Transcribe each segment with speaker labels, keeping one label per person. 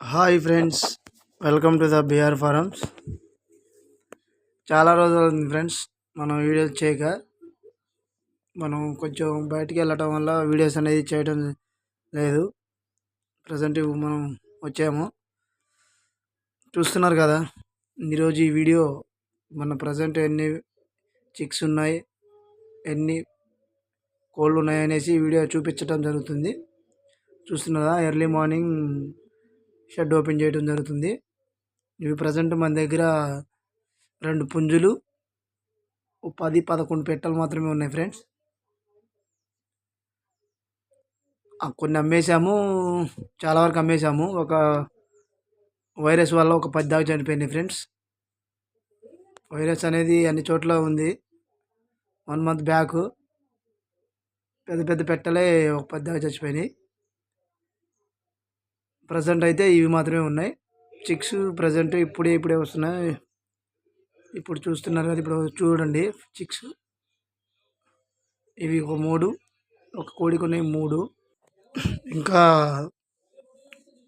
Speaker 1: Hi friends welcome to the B R farms. చాలా రోజులు అవుతుంది ఫ్రెండ్స్ మనం వీడియోస్ చేయక. మనం కొంచెం బయటికి వెళ్ళటం వల్ల వీడియోస్ అనేది చేయడం లేదు. ప్రజెంట్ మనం వచ్చాము. చూస్తున్నారు కదా ఈరోజు ఈ వీడియో మన ప్రజెంట్ ఎన్ని చిక్స్ ఉన్నాయి ఎన్ని కోళ్ళు ఉన్నాయనేసి వీడియో చూపించడం జరుగుతుంది. చూస్తున్నారా ఎర్లీ మార్నింగ్ షెడ్ ఓపెన్ చేయడం జరుగుతుంది. ఇవి ప్రజెంట్ మన దగ్గర రెండు పుంజులు పది పదకొండు పెట్టెలు మాత్రమే ఉన్నాయి ఫ్రెండ్స్. కొన్ని అమ్మేశాము చాలా వరకు అమ్మేశాము. ఒక వైరస్ వల్ల ఒక పది దాకా చనిపోయినాయి ఫ్రెండ్స్. వైరస్ అనేది అన్ని చోట్ల ఉంది. One month back. పెద్ద పెద్ద పెట్టలే ఒక పది దాకా చచ్చిపోయినాయి. ప్రజెంట్ అయితే ఇవి మాత్రమే ఉన్నాయి. చిక్స్ ప్రజెంట్ ఇప్పుడే ఇప్పుడే వస్తున్నాయి. ఇప్పుడు చూస్తున్నారు కదా ఇప్పుడు చూడండి చిక్స్. ఇవి ఒక మూడు ఒక కోడికి ఉన్నాయి మూడు. ఇంకా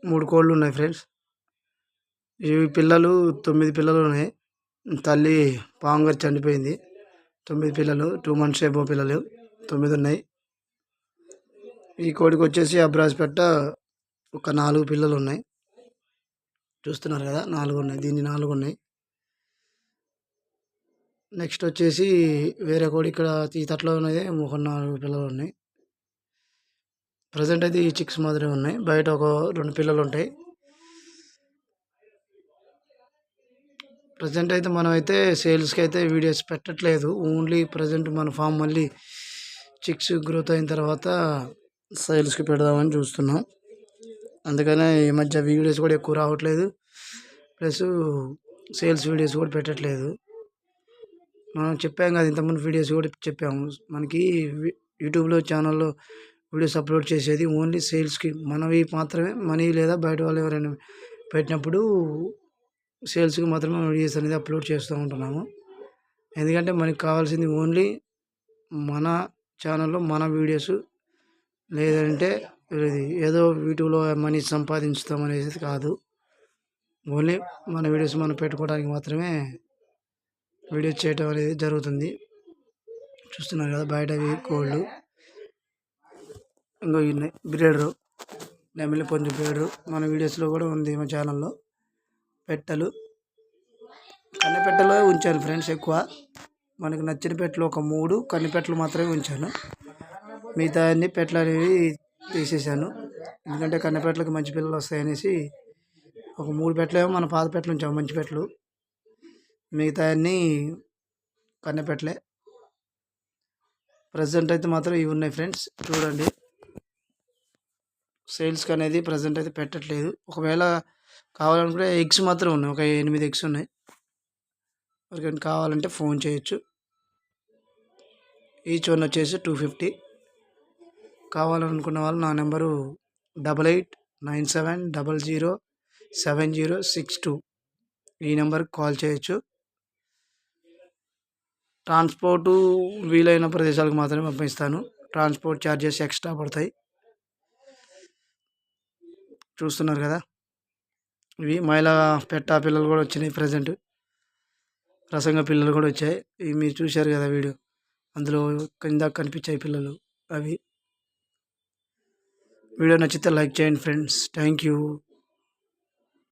Speaker 1: మూడు కోళ్ళు ఉన్నాయి ఫ్రెండ్స్. ఇవి పిల్లలు తొమ్మిది పిల్లలు ఉన్నాయి. తల్లి పాంగర్ చనిపోయింది. తొమ్మిది పిల్లలు టూ మంత్స్ ఏబో పిల్లలు తొమ్మిది ఉన్నాయి. ఈ కోడికి వచ్చేసి అబ్రాజ్పేట ఒక నాలుగు పిల్లలు ఉన్నాయి చూస్తున్నారు కదా నాలుగు ఉన్నాయి దీన్ని నాలుగు ఉన్నాయి నెక్స్ట్ వచ్చేసి వేరే కోడి ఇక్కడ ఈ తట్లో ఉన్నది ఒక నాలుగు పిల్లలు ఉన్నాయి ప్రజెంట్ అయితే ఈ చిక్స్ మాత్రమే ఉన్నాయి. బయట ఒక రెండు పిల్లలు ఉంటాయి ప్రజెంట్ అయితే మనం అయితే సేల్స్కి అయితే వీడియోస్ పెట్టట్లేదు. ఓన్లీ ప్రజెంట్ మన ఫామ్ మళ్ళీ చిక్స్ గ్రోత్ అయిన తర్వాత సేల్స్కి పెడదామని చూస్తున్నాం. అందుకనే ఈ మధ్య వీడియోస్ కూడా ఎక్కువ రావట్లేదు. ప్లస్ సేల్స్ వీడియోస్ కూడా పెట్టట్లేదు. మనం చెప్పాం కదా ఇంతకుముందు వీడియోస్ కూడా చెప్పాము. మనకి యూట్యూబ్లో ఛానల్లో వీడియోస్ అప్లోడ్ చేసేది ఓన్లీ సేల్స్కి. మనవి మాత్రమే మనీ లేదా బయట వాళ్ళు ఎవరైనా పెట్టినప్పుడు సేల్స్కి మాత్రమే వీడియోస్ అనేది అప్లోడ్ చేస్తూ ఉంటున్నాము. ఎందుకంటే మనకి కావాల్సింది ఓన్లీ మన ఛానల్లో మన వీడియోస్ లేదంటే ఇది ఏదో యూట్యూబ్లో మనీ సంపాదించుతాం అనేది కాదు. ఓన్లీ మన వీడియోస్ మనం పెట్టుకోవడానికి మాత్రమే వీడియోస్ చేయటం అనేది జరుగుతుంది. చూస్తున్నారు కదా బయట కోళ్ళు. ఇంకో ఉన్నాయి బ్రేడరు. నెమిలి పొంజు బ్రీడరు మన వీడియోస్లో కూడా ఉంది మా ఛానల్లో. పెట్టలు. కన్నెపెట్టలో ఉంచాను ఫ్రెండ్స్ ఎక్కువ. మనకు నచ్చిన పెట్టలు ఒక మూడు కన్నెపెట్టలు మాత్రమే ఉంచాను. మిగతా అన్ని పెట్టలు అనేవి తీసేసాను ఎందుకంటే కన్నెపెట్లకి మంచి పిల్లలు వస్తాయనేసి ఒక మూడు పెట్టలేమో మన పాత పెట్టలు ఉంచాము మంచి పెట్టలు. మిగతా అన్నీ కన్నెపెట్టలే ప్రజెంట్ అయితే మాత్రం ఇవి ఉన్నాయి ఫ్రెండ్స్ చూడండి. సేల్స్కి అనేది ప్రజెంట్ అయితే పెట్టట్లేదు. ఒకవేళ కావాలనుకుంటే ఎగ్స్ మాత్రం ఉన్నాయి. ఒక ఎనిమిది ఎగ్స్ ఉన్నాయి. ఎవరికైనా కావాలంటే ఫోన్ చేయొచ్చు. ఈచ్ వన్ వచ్చేసి టూ ఫిఫ్టీ కావాలనుకున్న వాళ్ళు నా number double eight nine seven double zero seven zero six two ఈ నెంబర్కి కాల్ చేయొచ్చు. ట్రాన్స్పోర్టు వీలైన ప్రదేశాలకు మాత్రమే పంపిస్తాను. ట్రాన్స్పోర్ట్ ఛార్జెస్ ఎక్స్ట్రా పడతాయి. చూస్తున్నారు కదా? ఇవి మహిళా పెట్టా పిల్లలు కూడా వచ్చినాయి ప్రజెంట్. రసంగ పిల్లలు కూడా వచ్చాయి. ఇవి మీరు చూశారు కదా వీడియో? అందులో కింద కనిపించాయి పిల్లలు అవి. వీడియో నచ్చితే లైక్ చేయండి ఫ్రెండ్స్. Thank you.